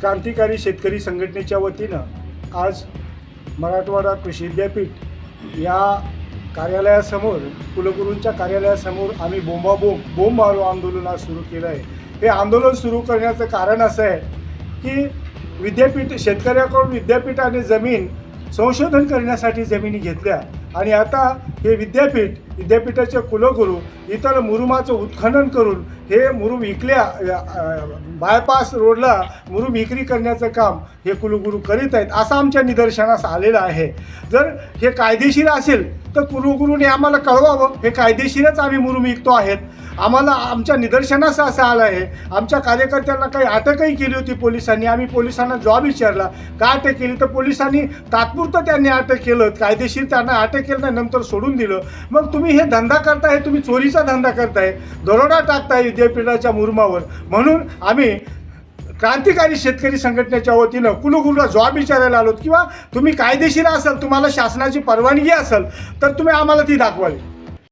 क्रांतिकारी शेतकरी संघटनेच्या वतीनं आज मराठवाडा कृषी विद्यापीठ या कार्यालयासमोर कुलगुरूंच्या कार्यालयासमोर आम्ही बोंबाबोंब बोंब मारो आंदोलन आज सुरू केलं आहे. हे आंदोलन सुरू करण्याचं कारण असं आहे की विद्यापीठ शेतकऱ्याकडून विद्यापीठाने जमीन संशोधन करण्यासाठी जमिनी घेतल्या आणि आता हे विद्यापीठ विद्यापीठाचे कुलगुरू इतर मुरुमाचं उत्खनन करून हे मुरुम विकल्या बायपास रोडला मुरुम विक्री करण्याचं काम हे कुलगुरू करीत आहेत असं आमच्या निदर्शनास आलेलं आहे. जर हे कायदेशीर असेल तर कुलगुरूने आम्हाला कळवावं. हे कायदेशीरच आम्ही मुरुम विकतो आहेत. आम्हाला आमच्या निदर्शनास असं आलं आहे. आमच्या कार्यकर्त्यांना काही अटकही केली होती पोलिसांनी. आम्ही पोलिसांना जॉब विचारला. का अटक केली? तर पोलिसांनी तात्पुरतं त्यांनी अटक केलं कायदेशीर त्यांना अटक केलं नाही नंतर सोडून दिलं. मग तुम्ही हे धंदा करताय तुम्ही चोरीचा धंदा करताय दरोडा टाकताय विद्यापीठाच्या मुरुमावर. म्हणून आम्ही क्रांतिकारी शेतकरी संघटनेच्या वतीनं कुलगुरूला जॉब विचारायला आलोत किंवा तुम्ही कायदेशीर असाल तुम्हाला शासनाची परवानगी असेल तर तुम्ही आम्हाला ती दाखवावी.